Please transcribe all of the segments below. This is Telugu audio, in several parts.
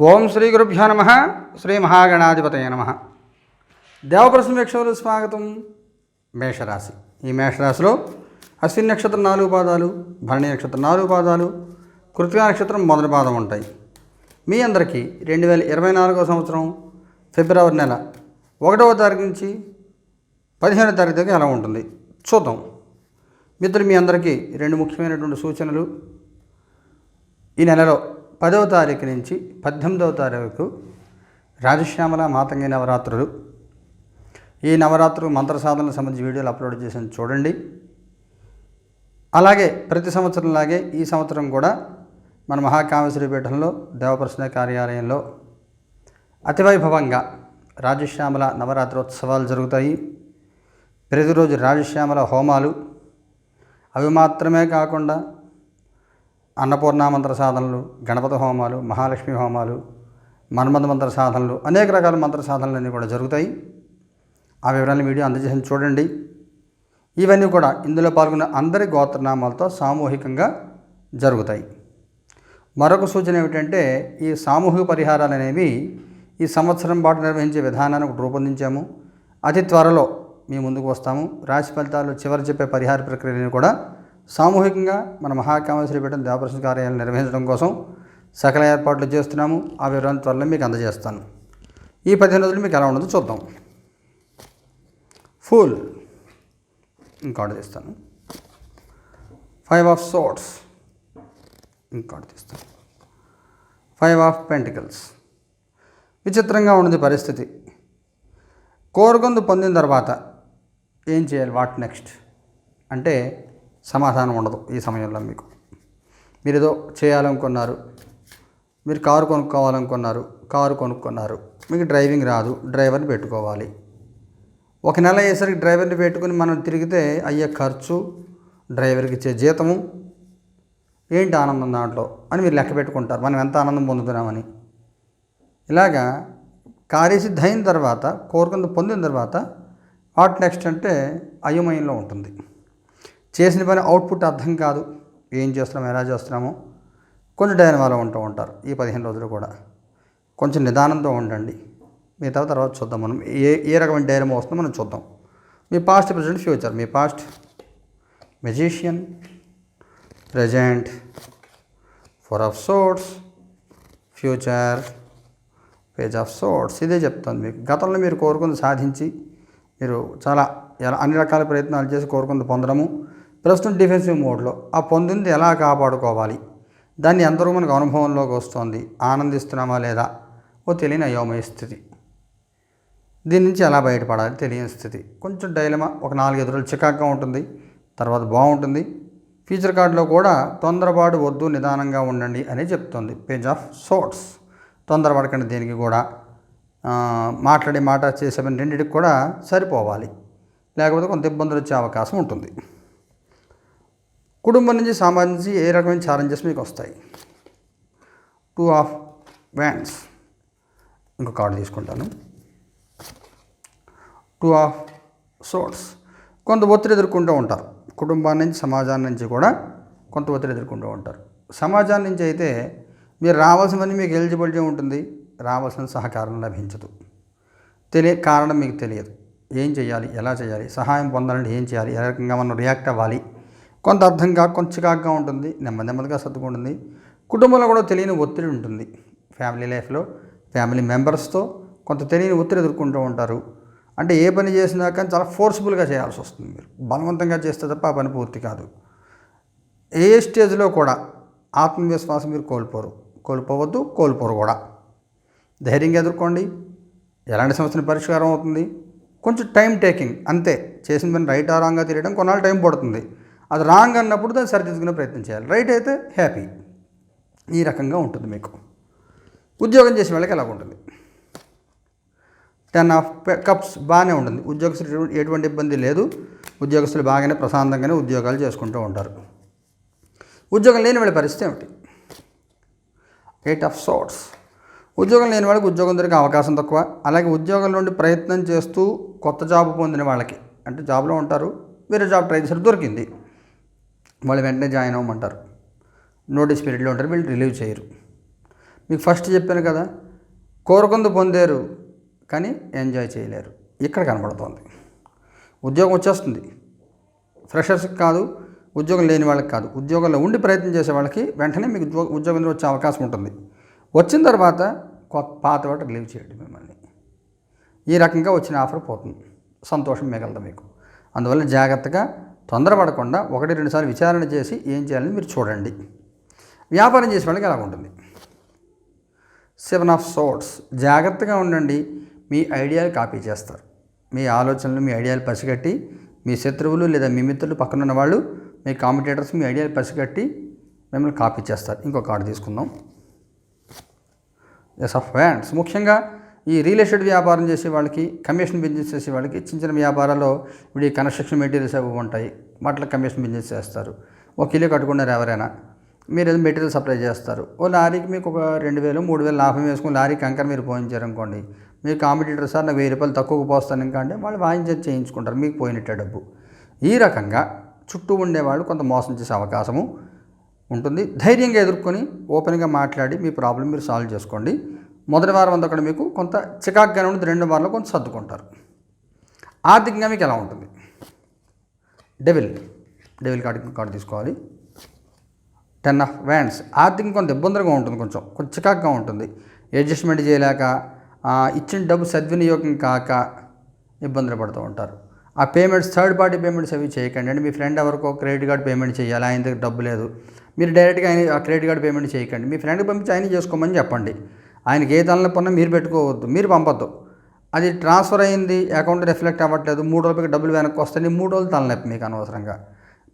ఓం శ్రీ గురుభ్యో నమ. శ్రీ మహాగణాధిపతయ నమ. దేవప్రశ్న వీక్షకులు స్వాగతం. మేషరాశి. ఈ మేషరాశిలో అశ్విని నక్షత్రం నాలుగు పాదాలు భరణి నక్షత్రం నాలుగు పాదాలు కృతికా నక్షత్రం మొదటి పాదం ఉంటాయి. మీ అందరికీ రెండు వేల ఇరవై నాలుగో సంవత్సరం ఫిబ్రవరి నెల ఒకటవ తారీఖు నుంచి పదిహేనో తారీఖు దాకా ఎలా ఉంటుంది? చూద్దాం. మిత్రులు మీ అందరికీ రెండు ముఖ్యమైనటువంటి సూచనలు ఈ నెలలో పదవ తారీఖు నుంచి పద్దెనిమిదవ తారీఖు రాజశ్యామల మాతంగి నవరాత్రులు. ఈ నవరాత్రులు మంత్ర సాధనకు సంబంధించి వీడియోలు అప్లోడ్ చేసాను చూడండి. అలాగే ప్రతి సంవత్సరంలాగే ఈ సంవత్సరం కూడా మన మహాకామేశ్వరి పీఠంలో దేవప్రశ్న కార్యాలయంలో అతివైభవంగా రాజశ్యామల నవరాత్రోత్సవాలు జరుగుతాయి. ప్రతిరోజు రాజశ్యామల హోమాలు. అవి మాత్రమే కాకుండా అన్నపూర్ణ మంత్ర సాధనలు గణపతి హోమాలు మహాలక్ష్మి హోమాలు మన్మథ మంత్ర సాధనలు అనేక రకాల మంత్ర సాధనలు అన్నీ కూడా జరుగుతాయి. ఆ వివరాలను వీడియో అందజేసి చూడండి. ఇవన్నీ కూడా ఇందులో పాల్గొన్న అందరి గోత్రనామాలతో సామూహికంగా జరుగుతాయి. మరొక సూచన ఏమిటంటే ఈ సామూహిక పరిహారాలు అనేవి ఈ సంవత్సరం పాటు నిర్వహించే విధానాన్ని ఒకటి రూపొందించాము. అతి త్వరలో మీ ముందుకు వస్తాము. రాశి ఫలితాలు చివరి చెప్పే పరిహార ప్రక్రియను కూడా సామూహికంగా మన మహాకామేశ్వరి పీఠం దేవప్రశ్న కార్యాలయం నిర్వహించడం కోసం సకల ఏర్పాట్లు చేస్తున్నాము. ఆ వివరాలను త్వరలో మీకు అందజేస్తాను. ఈ పదిహేను రోజులు మీకు ఎలా ఉండదో చూద్దాం. ఫుల్ ఇంకోటి తీస్తాను. ఫైవ్ ఆఫ్ సోట్స్ ఇంకోటి తీస్తాను. ఫైవ్ ఆఫ్ పెంటికల్స్ విచిత్రంగా ఉన్నది పరిస్థితి. కోరుకుందు పొందిన తర్వాత ఏం చేయాలి? వాట్ నెక్స్ట్ అంటే సమాధానం ఉండదు ఈ సమయంలో మీకు. మీరు ఏదో చేయాలనుకున్నారు మీరు కారు కొనుక్కోవాలనుకున్నారు కారు కొనుక్కున్నారు మీకు డ్రైవింగ్ రాదు డ్రైవర్ని పెట్టుకోవాలి. ఒక నెల అయ్యేసరికి డ్రైవర్ని పెట్టుకుని మనం తిరిగితే అయ్యే ఖర్చు డ్రైవర్కి ఇచ్చే జీతము ఏంటి ఆనందం దాంట్లో అని మీరు లెక్క పెట్టుకుంటారు. మనం ఎంత ఆనందం పొందుతున్నామని. ఇలాగా కార్యసిద్ధి అయిన తర్వాత కోరుకుంది పొందిన తర్వాత వాట్ నెక్స్ట్ అంటే అయోమయంలో ఉంటుంది. చేసిన పని అవుట్పుట్ అర్థం కాదు. ఏం చేస్తున్నాము ఎలా చేస్తున్నామో? కొంచెం డైనమాలో ఉంటూ ఉంటారు ఈ పదిహేను రోజులు కూడా. కొంచెం నిదానంతో ఉండండి. మిగతా తర్వాత చూద్దాం. మనం ఏ ఏ రకమైన డైనమో వస్తుందో మనం చూద్దాం. మీ past present future. Me past magician present four of swords future page of swords ఇదే చెప్తాను మీకు. గతంలో మీరు కోరుకుంది సాధించి మీరు చాలా ఎలా అన్ని రకాల ప్రయత్నాలు చేసి కోరుకుంది పొందడము. ప్రస్తుతం డిఫెన్సివ్ మోడ్లో ఆ పొందింది ఎలా కాపాడుకోవాలి? దాన్ని అందరూ మనకు అనుభవంలోకి వస్తుంది? ఆనందిస్తున్నామా లేదా? ఓ తెలియని అయోమయ స్థితి. దీని నుంచి ఎలా బయటపడాలి తెలియని స్థితి. కొంచెం డైలమా ఒక నాలుగైదు రోజులు చికాక్గా ఉంటుంది తర్వాత బాగుంటుంది. ఫ్యూచర్ కార్డులో కూడా తొందరపాటు వద్దు నిదానంగా ఉండండి అని చెప్తుంది. పేజ్ ఆఫ్ సోట్స్ తొందరపడకండి దీనికి కూడా. మాట్లాడి మాట్లాడే మాట చేసే పని రెండింటికి కూడా సరిపోవాలి. లేకపోతే కొంత ఇబ్బందులు వచ్చే అవకాశం ఉంటుంది. కుటుంబం నుంచి సంబంధించి ఏ రకమైన ఛాలెంజెస్ మీకు వస్తాయి? టూ ఆఫ్ వ్యాండ్స్ ఇంకో కార్డు తీసుకుంటాను. టూ ఆఫ్ సోర్ట్స్ కొంత ఒత్తిడి ఎదుర్కొంటూ ఉంటారు. కుటుంబాన్ని నుంచి సమాజాన్ని నుంచి కూడా కొంత ఒత్తిడి ఎదుర్కొంటూ ఉంటారు. సమాజాన్ని నుంచి అయితే మీరు రావాల్సినవన్నీ మీకు ఎలిజిబిలిటీ ఉంటుంది. రావాల్సిన సహకారం లభించదు. తెలియ కారణం మీకు తెలియదు. ఏం చేయాలి ఎలా చేయాలి సహాయం పొందాలంటే ఏం చేయాలి ఏ రకంగా మనం రియాక్ట్ అవ్వాలి? కొంత అర్థంగా కొంచెం చికాకుగా ఉంటుంది నెమ్మది నెమ్మదిగా సర్దుకుంటుంది కుటుంబంలో కూడా తెలియని ఒత్తిడి ఉంటుంది. ఫ్యామిలీ లైఫ్లో ఫ్యామిలీ మెంబర్స్తో కొంత తెలియని ఒత్తిడి ఎదుర్కొంటూ ఉంటారు. అంటే ఏ పని చేసినా కానీ చాలా ఫోర్స్ఫుల్గా చేయాల్సి వస్తుంది మీరు. బలవంతంగా చేస్తే తప్ప ఆ పని పూర్తి కాదు. ఏ స్టేజ్లో కూడా ఆత్మవిశ్వాసం మీరు కోల్పోరు. కోల్పోవద్దు కోల్పోరు కూడా. ధైర్యంగా ఎదుర్కోండి. ఎలాంటి సమస్యని పరిష్కారం అవుతుంది? కొంచెం టైం టేకింగ్ అంతే. చేసిన పని రైట్ ఆ రాంగ్గా తెలియడం కొన్నాళ్ళు టైం పడుతుంది. అది రాంగ్ అన్నప్పుడు దాన్ని సరిదిద్దుకునే ప్రయత్నం చేయాలి. రైట్ అయితే హ్యాపీ. ఈ రకంగా ఉంటుంది మీకు. ఉద్యోగం చేసే వాళ్ళకి ఎలా ఉంటుంది? టెన్ ఆఫ్ కప్స్ బాగానే ఉంటుంది. ఉద్యోగస్తులు ఎటువంటి ఇబ్బంది లేదు. ఉద్యోగస్తులు బాగానే ప్రశాంతంగానే ఉద్యోగాలు చేసుకుంటూ ఉంటారు. ఉద్యోగం లేని వాళ్ళ పరిస్థితి ఏమిటి? ఎయిట్ ఆఫ్ సోట్స్ ఉద్యోగం లేని వాళ్ళకి ఉద్యోగం దొరికే అవకాశం తక్కువ. అలాగే ఉద్యోగం నుండి ప్రయత్నం చేస్తూ కొత్త జాబ్ పొందిన వాళ్ళకి అంటే జాబ్లో ఉంటారు వేరే జాబ్ ట్రై చేసారు దొరికింది. వాళ్ళు వెంటనే జాయిన్ అవ్వమంటారు. నోటీస్ పీరియడ్లో ఉంటారు వీళ్ళు రిలీవ్ చేయరు. మీకు ఫస్ట్ చెప్పాను కదా కోరుకుంది పొందారు కానీ ఎంజాయ్ చేయలేరు. ఇక్కడ కనబడుతోంది. ఉద్యోగం వచ్చేస్తుంది. ఫ్రెషర్స్కి కాదు ఉద్యోగం లేని వాళ్ళకి కాదు ఉద్యోగంలో ఉండి ప్రయత్నం చేసే వాళ్ళకి వెంటనే మీకు ఉద్యోగ ఉద్యోగంలో వచ్చే అవకాశం ఉంటుంది. వచ్చిన తర్వాత కొత్త పాత వాటి రిలీవ్ చేయండి మిమ్మల్ని. ఈ రకంగా వచ్చిన ఆఫర్ పోతుంది. సంతోషం మిగలదు మీకు. అందువల్ల జాగ్రత్తగా తొందరపడకుండా ఒకటి రెండు సార్లు విచారణ చేసి ఏం చేయాలని మీరు చూడండి. వ్యాపారం చేసే వాళ్ళకి ఎలా ఉంటుంది? సెవెన్ ఆఫ్ సోట్స్ జాగ్రత్తగా ఉండండి. మీ ఐడియాలు కాపీ చేస్తారు. మీ ఆలోచనలు మీ ఐడియాలు పసిగట్టి మీ శత్రువులు లేదా మీ మిత్రులు పక్కన ఉన్న వాళ్ళు మీ కాంపిటేటర్స్ మీ ఐడియాలు పసిగట్టి మిమ్మల్ని కాపీ చేస్తారు. ఇంకో కార్డు తీసుకుందాం. ఎస్ ఆఫ్ వ్యాండ్స్ ముఖ్యంగా ఈ రియల్ ఎస్టేట్ వ్యాపారం చేసే వాళ్ళకి కమిషన్ బిజినెస్ చేసే వాళ్ళకి చిన్న చిన్న వ్యాపారాల్లో ఇప్పుడు ఈ కన్స్ట్రక్షన్ మెటీరియల్స్ అవి ఉంటాయి. వాటిలో కమిషన్ బిజినెస్ చేస్తారు. ఒక కిలో కట్టుకున్నారు ఎవరైనా మీరు ఏదో మెటీరియల్ సప్లై చేస్తారు. ఓ లారీకి మీకు ఒక రెండు వేలు మూడు వేలు లాభం వేసుకుని లారీ కంకర మీరు పోయించారు అనుకోండి మీ కాంపిటీటర్ సార్ నాకు వెయ్యి రూపాయలు తక్కువకు పోస్తాను ఇంకా అంటే వాళ్ళు వాయించేది చేయించుకుంటారు మీకు పోయినట్టే డబ్బు. ఈ రకంగా చుట్టూ ఉండేవాళ్ళు కొంత మోసం చేసే అవకాశము ఉంటుంది. ధైర్యంగా ఎదుర్కొని ఓపెన్గా మాట్లాడి మీ ప్రాబ్లం మీరు సాల్వ్ చేసుకోండి. మొదటి వారం అంతా కూడా మీకు కొంత చికాక్గానే ఉంటుంది రెండు వారంలో కొంత సర్దుకుంటారు. ఆర్థికంగా మీకు ఎలా ఉంటుంది? డెవిల్ డెవిల్ కార్డు కార్డు తీసుకోవాలి. Ten of wands. ఆర్థికంగా కొంత ఇబ్బందిగా ఉంటుంది కొంచెం. కొంచెం చికాక్గా ఉంటుంది. అడ్జస్ట్మెంట్ చేయలేక ఇచ్చిన డబ్బు సద్వినియోగం కాక ఇబ్బందులు పడుతూ ఉంటారు. ఆ పేమెంట్స్ థర్డ్ పార్టీ పేమెంట్స్ అవి చేయకండి. అంటే మీ ఫ్రెండ్ ఎవరికో క్రెడిట్ కార్డ్ పేమెంట్ చేయాలి ఆయన దగ్గర డబ్బు లేదు. మీరు డైరెక్ట్గా ఆయన క్రెడిట్ కార్డ్ పేమెంట్ చేయకండి. మీ ఫ్రెండ్కి పంపించి ఆయన చేసుకోమని చెప్పండి. ఆయనకి ఏ తలనొప్పి ఉన్నా మీరు పెట్టుకోవద్దు మీరు పంపొద్దు. అది ట్రాన్స్ఫర్ అయింది అకౌంట్ రిఫ్లెక్ట్ అవ్వట్లేదు మూడు రోజులకి డబ్బులు వెనక్కి వస్తాయి మూడు రోజులు తలనొప్పి మీకు అనవసరంగా.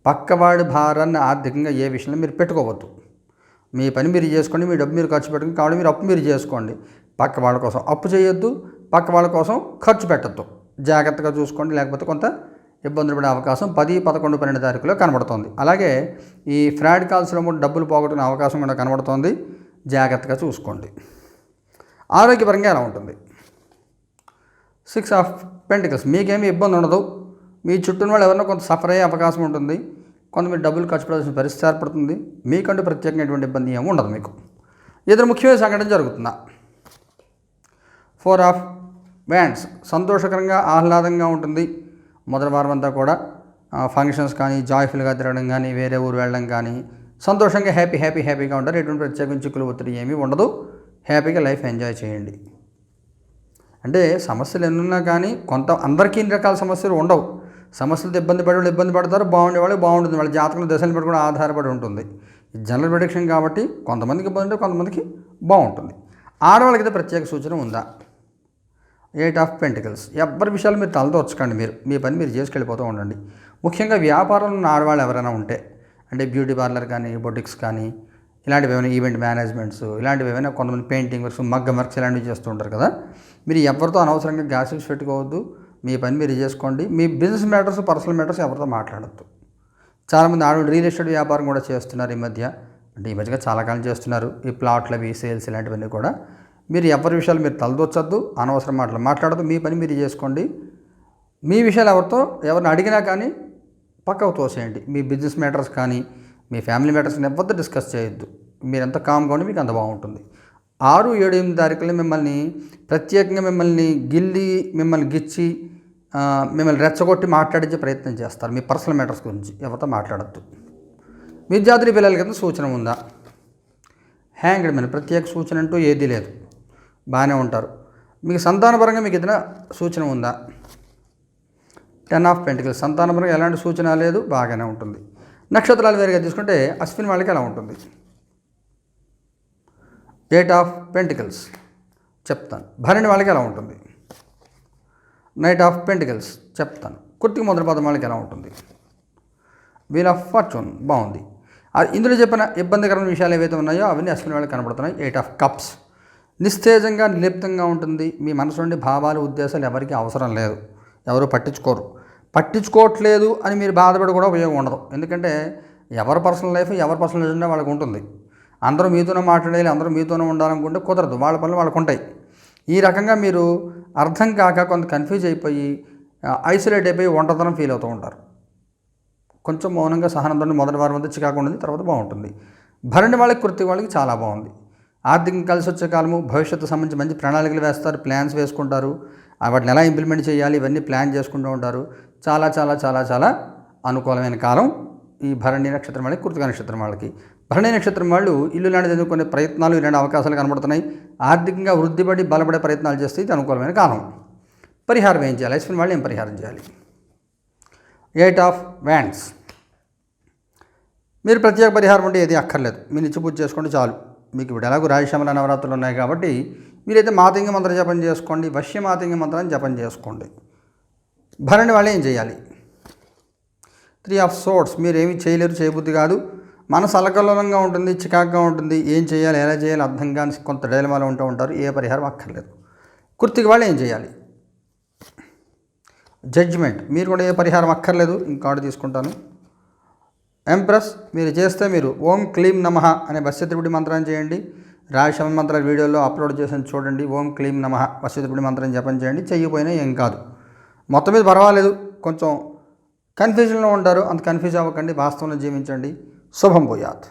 పక్కవాడి భారాన్ని ఆర్థికంగా ఏ విషయంలో మీరు పెట్టుకోవద్దు. మీ పని మీరు చేసుకోండి మీ డబ్బు మీరు ఖర్చు పెట్టుకుని కాబట్టి మీరు అప్పు మీరు చేసుకోండి. పక్క వాళ్ళ కోసం అప్పు చేయొద్దు పక్క వాళ్ళ కోసం ఖర్చు పెట్టద్దు. జాగ్రత్తగా చూసుకోండి లేకపోతే కొంత ఇబ్బందులు పడే అవకాశం పది పదకొండు పన్నెండు తారీఖులో కనబడుతోంది. అలాగే ఈ ఫ్రాడ్ కాల్స్లో కూడా డబ్బులు పోగొట్టుకునే అవకాశం కూడా కనబడుతోంది. జాగ్రత్తగా చూసుకోండి. ఆరోగ్యపరంగా ఎలా ఉంటుంది? సిక్స్ ఆఫ్ పెంటికల్స్ మీకేమీ ఇబ్బంది ఉండదు. మీ చుట్టూ వాళ్ళు ఎవరైనా కొంత సఫర్ అయ్యే అవకాశం ఉంటుంది. కొంత మీరు డబ్బులు ఖర్చు పెట్టాల్సిన పరిస్థితి ఏర్పడుతుంది. మీకంటూ ప్రత్యేకమైనటువంటి ఇబ్బంది ఏమి ఉండదు మీకు. ఇద్దరు ముఖ్యమైన సంఘటన జరుగుతుందా ఫోర్ ఆఫ్ బ్యాండ్స్ సంతోషకరంగా ఆహ్లాదంగా ఉంటుంది. మొదటి వారం అంతా కూడా ఫంక్షన్స్ కానీ జాయ్ఫుల్గా తిరగడం కానీ వేరే ఊరు వెళ్ళడం కానీ సంతోషంగా హ్యాపీ హ్యాపీ హ్యాపీగా ఉంటారు. ఎటువంటి ప్రత్యేకం చిక్కులు ఒత్తిడి ఏమీ ఉండదు. హ్యాపీగా లైఫ్ ఎంజాయ్ చేయండి. అంటే సమస్యలు ఎన్నున్నా కానీ కొంత అందరికీ ఇన్ని రకాల సమస్యలు ఉండవు. సమస్యలతో ఇబ్బంది పడే వాళ్ళు ఇబ్బంది పడతారు బాగుండే వాళ్ళు బాగుంటుంది. వాళ్ళ జాతకం దశలు పడి కూడా ఆధారపడి ఉంటుంది. ఇది జనరల్ ప్రొడిక్షన్ కాబట్టి కొంతమందికి ఇబ్బంది ఉంటే కొంతమందికి బాగుంటుంది. ఆడవాళ్ళకి అయితే ప్రత్యేక సూచన ఉందా? ఎయిట్ ఆఫ్ పెంటికల్స్ ఎవరి విషయాలు మీరు తలదోర్చకండి మీరు. మీ పని మీరు చేసుకెళ్ళిపోతూ ఉండండి. ముఖ్యంగా వ్యాపారంలో ఉన్న ఆడవాళ్ళు ఎవరైనా ఉంటే అంటే బ్యూటీ పార్లర్ కానీ బొటిక్స్ కానీ ఇలాంటివి ఏమైనా ఈవెంట్ మేనేజ్మెంట్స్ ఇలాంటివి ఏమైనా కొంతమంది పెయింటింగ్ వర్క్స్ మగ్గ వర్క్స్ ఇలాంటివి చేస్తూ ఉంటారు కదా? మీరు ఎవరితో అనవసరంగా గ్యాసెస్ పెట్టుకోవద్దు మీ పని మీరు చేసుకోండి మీ బిజినెస్ మ్యాటర్స్ పర్సనల్ మ్యాటర్స్ ఎవరితో మాట్లాడద్దు. చాలామంది ఆడవాళ్ళు రియల్ ఎస్టేట్ వ్యాపారం కూడా చేస్తున్నారు ఈ మధ్య. అంటే ఈ మధ్యగా చాలా కాలం చేస్తున్నారు ఈ ప్లాట్లు అవి సేల్స్ ఇలాంటివన్నీ కూడా. మీరు ఎవరి విషయాలు మీరు తలదొచ్చద్దు అనవసరం మాటలు మాట్లాడద్దు మీ పని మీరు చేసుకోండి. మీ విషయాలు ఎవరితో ఎవరిని అడిగినా కానీ పక్కకు తోసేయండి. మీ బిజినెస్ మ్యాటర్స్ కానీ మీ ఫ్యామిలీ మ్యాటర్స్ని ఎవరితో డిస్కస్ చేయొద్దు. మీరు ఎంత కామ్గా ఉండి మీకు అంత బాగుంటుంది. ఆరు ఏడు ఎనిమిది తారీఖులో మిమ్మల్ని ప్రత్యేకంగా మిమ్మల్ని గిల్లి మిమ్మల్ని గిచ్చి మిమ్మల్ని రెచ్చగొట్టి మాట్లాడించే ప్రయత్నం చేస్తారు మీ పర్సనల్ మ్యాటర్స్ గురించి. ఎవరితో మాట్లాడద్దు. విద్యార్థుల పిల్లల కింద సూచన ఉందా? హ్యాంగ్డ్ మీద ప్రత్యేక సూచన అంటూ ఏదీ లేదు. బాగానే ఉంటారు. మీకు సంతానపరంగా మీకు ఏదైనా సూచన ఉందా? టెన్ ఆఫ్ పెంటికల్ సంతానపరంగా ఎలాంటి సూచన లేదు బాగానే ఉంటుంది. నక్షత్రాలు వేరుగా తీసుకుంటే అశ్విన్ వాళ్ళకి ఎలా ఉంటుంది? ఎయిట్ ఆఫ్ పెంటికల్స్ చెప్తాను. భరణి వాళ్ళకి ఎలా ఉంటుంది? నైట్ ఆఫ్ పెంటికల్స్ చెప్తాను. కుర్తికి మొదటి పదం వాళ్ళకి ఎలా ఉంటుంది? వీల్ ఆఫ్ ఫార్చ్యూన్ బాగుంది. ఇందులో చెప్పిన ఇబ్బందికరమైన విషయాలు ఏవైతే ఉన్నాయో అవన్నీ అశ్విని వాళ్ళకి కనబడుతున్నాయి. ఎయిట్ ఆఫ్ కప్స్ నిస్తేజంగా నిలిప్తంగా ఉంటుంది. మీ మనసు నుండి భావాలు ఉద్దేశాలు ఎవరికి అవసరం లేదు. ఎవరు పట్టించుకోరు. పట్టించుకోవట్లేదు అని మీరు బాధపడి కూడా ఉపయోగం ఉండదు. ఎందుకంటే ఎవరి పర్సనల్ లైఫ్ ఎవరి పర్సనల్ ఉండే వాళ్ళకి ఉంటుంది. అందరూ మీతోనే మాట్లాడాలి అందరూ మీతోనే ఉండాలనుకుంటే కుదరదు. వాళ్ళ పనులు వాళ్ళకు ఉంటాయి. ఈ రకంగా మీరు అర్థం కాక కొంత కన్ఫ్యూజ్ అయిపోయి ఐసోలేట్ అయిపోయి ఒంటరితనం ఫీల్ అవుతూ ఉంటారు. కొంచెం మౌనంగా సహనంతో మొదటి వారం అంతా చికాకు ఉండదు తర్వాత బాగుంటుంది. భరణి వాళ్ళకి కృతి వాళ్ళకి చాలా బాగుంది. ఆర్థికంగా కలిసి వచ్చే కాలము భవిష్యత్తు సంబంధించి మంచి ప్రణాళికలు వేస్తారు ప్లాన్స్ వేసుకుంటారు. వాటిని ఎలా ఇంప్లిమెంట్ చేయాలి ఇవన్నీ ప్లాన్ చేసుకుంటూ ఉంటారు. చాలా చాలా చాలా చాలా అనుకూలమైన కాలం ఈ భరణి నక్షత్రం వాళ్ళకి కృతిక నక్షత్రం వాళ్ళకి. భరణి నక్షత్రం వాళ్ళు ఇల్లు లాంటిది చదువుకునే ప్రయత్నాలు ఇలాంటి అవకాశాలు కనబడుతున్నాయి. ఆర్థికంగా వృద్ధిపడి బలపడే ప్రయత్నాలు చేస్తే ఇది అనుకూలమైన కాలం. పరిహారం ఏం చేయాలి? అశ్విన్ వాళ్ళు ఏం పరిహారం చేయాలి? ఎయిట్ ఆఫ్ వ్యాండ్స్ మీరు ప్రత్యేక పరిహారం ఉంటే ఏది అక్కర్లేదు. మీరు నిత్య పూజ చేసుకోండి చాలు. మీకు ఇప్పుడు ఎలాగో రాజశ్యామల నవరాత్రులు ఉన్నాయి కాబట్టి మీరైతే మాతంగ మంత్రం జపం చేసుకోండి వశ్య మాతంగ మంత్రాన్ని జపం చేసుకోండి. భరణి వాళ్ళు ఏం చేయాలి? త్రీ ఆఫ్ సోర్ట్స్ మీరు ఏమి చేయలేరు చేయబుద్ధి కాదు. మనసు అలకల్లోలంగా ఉంటుంది చికాగ్గా ఉంటుంది. ఏం చేయాలి ఎలా చేయాలి అర్థం కాని కొంత డైలమాలో ఉంటూ ఉంటారు. ఏ పరిహారం అక్కర్లేదు. కుర్తికి వాళ్ళు ఏం చేయాలి? జడ్జిమెంట్. మీరు కూడా ఏ పరిహారం అక్కర్లేదు. ఇంకాడు తీసుకుంటాను. ఎంప్రెస్ మీరు చేస్తే మీరు ఓం క్లీం నమః అనే వశ్యత్రిపుడి మంత్రాన్ని చేయండి. రాజశమ మంత్ర వీడియోలో అప్లోడ్ చేసిన చూడండి. ఓం క్లీం నమః వశ్యత్రిపుడి మంత్రం జపం చేయండి. చెయ్యిపోయినా ఏం కాదు. మొత్తం మీద పర్వాలేదు. కొంచెం కన్ఫ్యూజన్లో ఉంటారు. అంత కన్ఫ్యూజ్ అవ్వకండి. వాస్తవంలో జీవించండి. शुभम भूयात